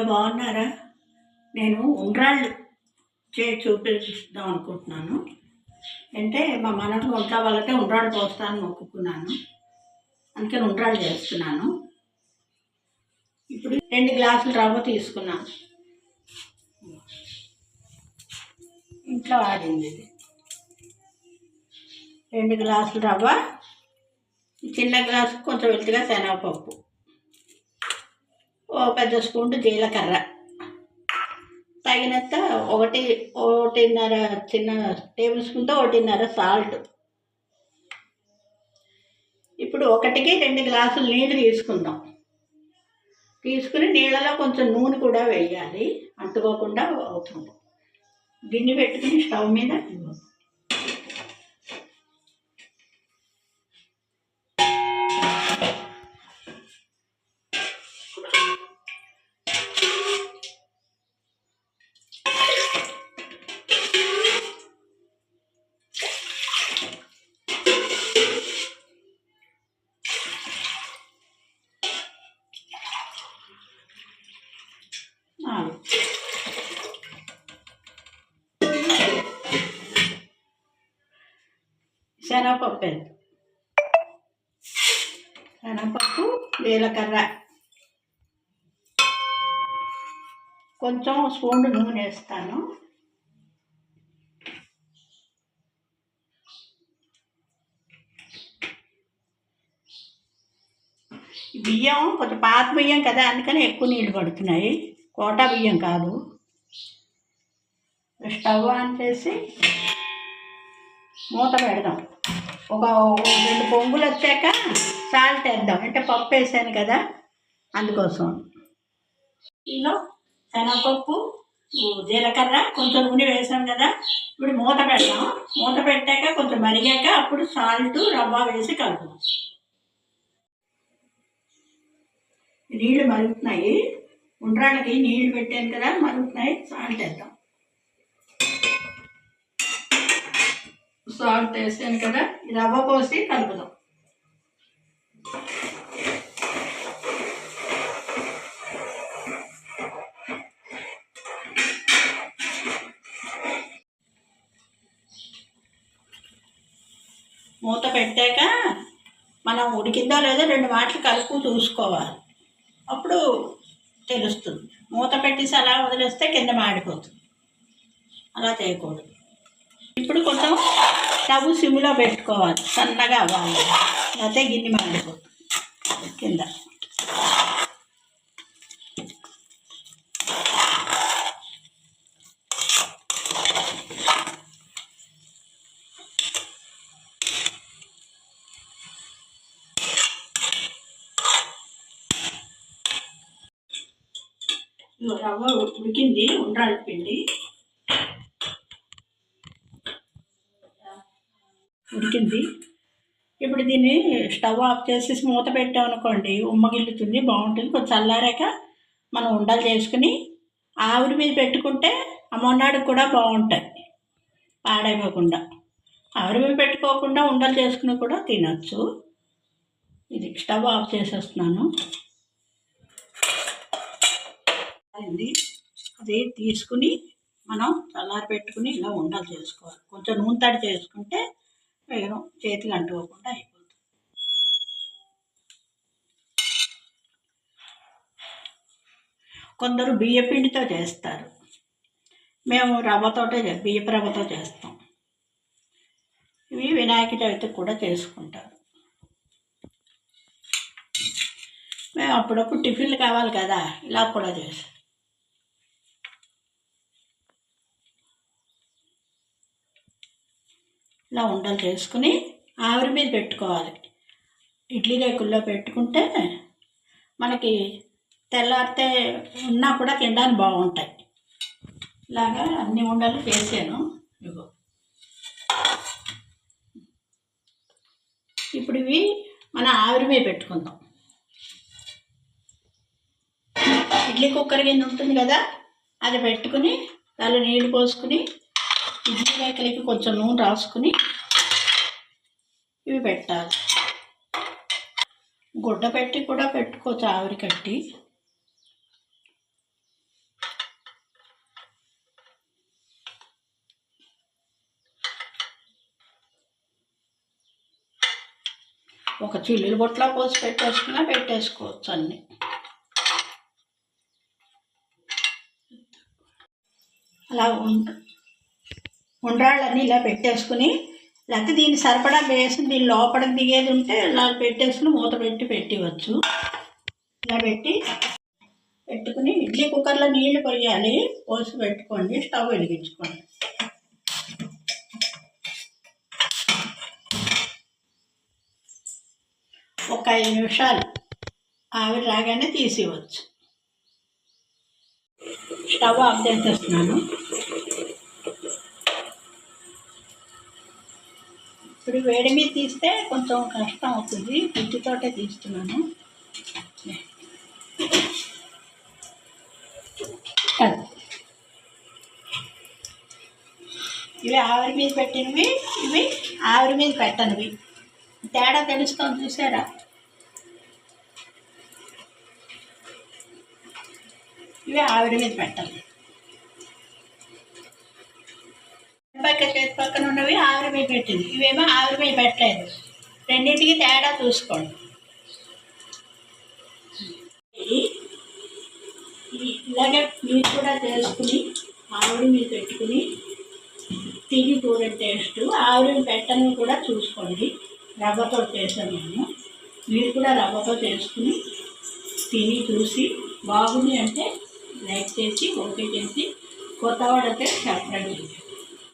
ఇంట్లో బాగున్నారా? నేను ఉండ్రాళ్ళు చే చూపిస్తాం అనుకుంటున్నాను. అంటే మా మనకు ఒంట్లో వాళ్ళకే ఉండ్రాళ్ళు పోస్తాను మొక్కుకున్నాను. అందుకని ఉండ్రాళ్ళు చేస్తున్నాను. ఇప్పుడు రెండు గ్లాసులు రవ్వ తీసుకున్నాను ఇంట్లో వాడింది ఇది. రెండు గ్లాసులు రవ్వ చిన్న గ్లాసు కొంచెం వెళ్తుగా శనగపప్పు. ఓ పెద్ద స్పూన్ జీలకర్ర తగినంత ఒకటి ఒకటిన్నర చిన్న టేబుల్ స్పూన్తో ఒకటిన్నర సాల్ట్. ఇప్పుడు ఒకటికి రెండు గ్లాసులు నీళ్ళు తీసుకుందాం. తీసుకుని నీళ్ళలో కొంచెం నూనె కూడా వేయాలి. అంటుకోకుండా అవుతుంది. గిన్నె పెట్టుకుని స్టవ్ మీద శనగపప్పు ఎంత? శనగపప్పు జీలకర్ర. కొంచెం స్పూన్ నూనె వేస్తాను. బియ్యం కొంచెం పాత బియ్యం కదా అందుకని ఎక్కువ నీళ్ళు పడుతున్నాయి. కోటా బియ్యం కాదు. స్టవ్ ఆన్ చేసి మూత పెడదాం. ఒక రెండు పొంగులు వచ్చాక సాల్ట్ వేద్దాం. అంటే పప్పు వేసాను కదా అందుకోసం. ఇందులో శనగపప్పు జీలకర్ర కొంచెం నూనె వేసాం కదా. ఇప్పుడు మూత పెడదాం మూత పెట్టాక కొంచెం మరిగాక అప్పుడు సాల్ట్ రవ్వ వేసి కలుపుదాం. నీళ్ళు మరుగుతున్నాయి. ఉండ్రాళ్ళకి నీళ్ళు పెట్టాను కదా మరుగుతున్నాయి. సాల్ట్ వేద్దాం. సాల్ట్ వేసాను కదా రవ్వ పోసి కలుపుదాం. మూత పెట్టాక మనం ఉడికిందో లేదో రెండు మాటలు కలుపు చూసుకోవాలి. అప్పుడు తెలుస్తుంది. మూత పెట్టేసి అలా వదిలేస్తే కింద మాడిపోతుంది. అలా చేయకూడదు. ఇప్పుడు కొంచెం స్టవ్ సిమ్లో పెట్టుకోవాలి సన్నగా అవ్వాలి. లేకపోతే గిన్నె మండిపోతుంది కింద. రవ్వ ఉడికింది ఉండ్రాళ్ళ పిండి. ఉడికింది. ఇప్పుడు దీన్ని స్టవ్ ఆఫ్ చేసేసి మూత పెట్టామనుకోండి ఉమ్మగిల్లుతుంది బాగుంటుంది. కొంచెం చల్లారాక మనం ఉండలు చేసుకుని ఆవిరి మీద పెట్టుకుంటే అమ్మనాడికి కూడా బాగుంటాయి. పాడైపోకుండా. ఆవిరి మీద పెట్టుకోకుండా ఉండలు చేసుకుని కూడా తినచ్చు. ఇది స్టవ్ ఆఫ్ చేసేస్తున్నాను. అది అది తీసుకుని మనం చల్లారి పెట్టుకుని ఇలా ఉండలు చేసుకోవాలి. కొంచెం నూనె తడి చేసుకుంటే వేగం చేతికి అంటుకోకుండా అయిపోతుంది. కొందరు బియ్య పిండితో చేస్తారు. మేము రవ్వతోటే చే- బియ్యపు రవ్వతో చేస్తాం. ఇవి వినాయక చవితి కూడా చేసుకుంటారు. మేము అప్పుడప్పుడు టిఫిన్లు కావాలి కదా ఇలా కూడా చేస్తాం. ఇలా ఉండలు చేసుకుని ఆవిరి మీద పెట్టుకోవాలి. ఇడ్లీ రేకుల్లో పెట్టుకుంటే మనకి తెల్లారితే ఉన్నా కూడా తినడానికి బాగుంటాయి. ఇలాగా అన్ని ఉండలు చేసాను ఇగో. ఇప్పుడు ఇవి మన ఆవిరి మీద పెట్టుకుందాం. ఇడ్లీ కుక్కర్ కింద ఉంటుంది కదా అది పెట్టుకుని దానిలో నీళ్ళు పోసుకుని ఇడ్లీ రేఖలకి కొంచెం నూనె రాసుకుని ఇవి పెట్టాలి. గుడ్డ పెట్టి కూడా పెట్టుకోవచ్చు ఆవిరి కట్టి. ఒక చిల్లులు బొట్లా పోసి పెట్టేసుకున్నా పెట్టేసుకోవచ్చు అన్ని. అలా ఉంటుంది ఉండ్రాళ్ళన్నీ ఇలా పెట్టేసుకుని లేకపోతే దీన్ని సరిపడా వేసి దీని లోపల దిగేది ఉంటే ఇలా పెట్టేసుకుని మూత పెట్టి పెట్టివచ్చు. ఇలా పెట్టి పెట్టుకుని ఇడ్లీ కుక్కర్లో నీళ్ళు పోయాలి. పోసి పెట్టుకోండి. స్టవ్ వెలిగించుకోండి. ఒక ఐదు నిమిషాలు ఆవిరి రాగానే తీసేయవచ్చు స్టవ్ ఆఫ్ చేసేస్తున్నాను. ఇప్పుడు వేడి మీద తీస్తే కొంచెం కష్టం అవుతుంది. పిచ్చితోటే తీస్తున్నాను. ఇవి ఆవిరి మీద పెట్టినవి ఇవి ఆవిరి మీద పెట్టనివి. తేడా తెలుస్తుంది చూసారా? ఇవి ఆవిరి మీద పెట్టాలి పక్క చేతి పక్కన ఉన్నవి ఆవిరి మీద పెట్టింది. ఇవేమో ఆవిరి మీద పెట్టలేదు. రెండింటికి తేడా చూసుకోండి. ఇలాగే మీరు కూడా చేసుకుని ఆవిరి మీద పెట్టుకుని తిని చూడండి టేస్ట్. ఆవిరిని పెట్టని కూడా చూసుకోండి. రవ్వతో చేశాను నేను. మీరు కూడా రవ్వతో చేసుకుని తిని చూసి బాగుంది అంటే లైక్ చేసి ఓకే చేసి కొత్త వాడైతే సబ్స్క్రైబ్ చేయండి